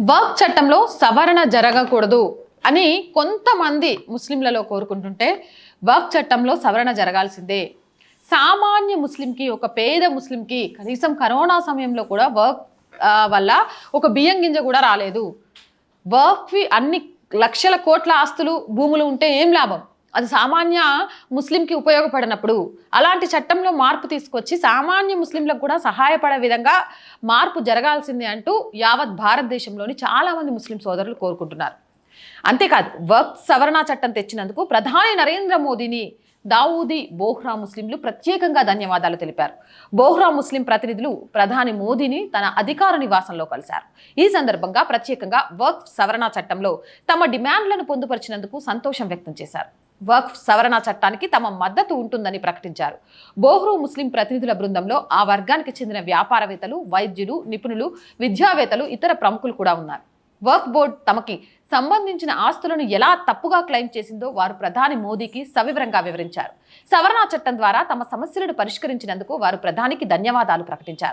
Work చట్టంలో సవరణ జరగకూడదు అని కొంతమంది ముస్లింలలో కోరుకుంటుంటే వర్క్ చట్టంలో సవరణ జరగాల్సిందే. సామాన్య ముస్లింకి ఒక పేద ముస్లింకి కనీసం కరోనా సమయంలో కూడా వర్క్ వల్ల ఒక బియ్యం గింజ కూడా రాలేదు. వర్క్వి అన్ని లక్షల కోట్ల ఆస్తులు భూములు ఉంటే ఏం లాభం? అది సామాన్య ముస్లింకి ఉపయోగపడినప్పుడు అలాంటి చట్టంలో మార్పు తీసుకొచ్చి సామాన్య ముస్లింలకు కూడా సహాయపడే విధంగా మార్పు జరగాల్సిందే అంటూ యావత్ భారతదేశంలోని చాలామంది ముస్లిం సోదరులు కోరుకుంటున్నారు. అంతేకాదు వర్క్ సవరణ చట్టం తెచ్చినందుకు ప్రధాని నరేంద్ర మోదీని దావూదీ బోహ్రా ముస్లింలు ప్రత్యేకంగా ధన్యవాదాలు తెలిపారు. బోహ్రా ముస్లిం ప్రతినిధులు ప్రధాని మోదీని తన అధికార నివాసంలో కలిశారు. ఈ సందర్భంగా ప్రత్యేకంగా వర్క్ సవరణ చట్టంలో తమ డిమాండ్లను పొందుపరిచినందుకు సంతోషం వ్యక్తం చేశారు. వక్ఫ్ సవరణ చట్టానికి తమ మద్దతు ఉంటుందని ప్రకటించారు. బోహ్రూ ముస్లిం ప్రతినిధుల బృందంలో ఆ వర్గానికి చెందిన వ్యాపారవేత్తలు వైద్యులు నిపుణులు విద్యావేత్తలు ఇతర ప్రముఖులు కూడా ఉన్నారు. వర్క్ బోర్డ్ తమకి సంబంధించిన ఆస్తులను ఎలా తప్పుగా క్లెయిమ్ చేసిందో వారు ప్రధాని మోదీకి సవివరంగా వివరించారు. సవరణ చట్టం ద్వారా తమ సమస్యలను పరిష్కరించినందుకు వారు ప్రధానికి ధన్యవాదాలు ప్రకటించారు.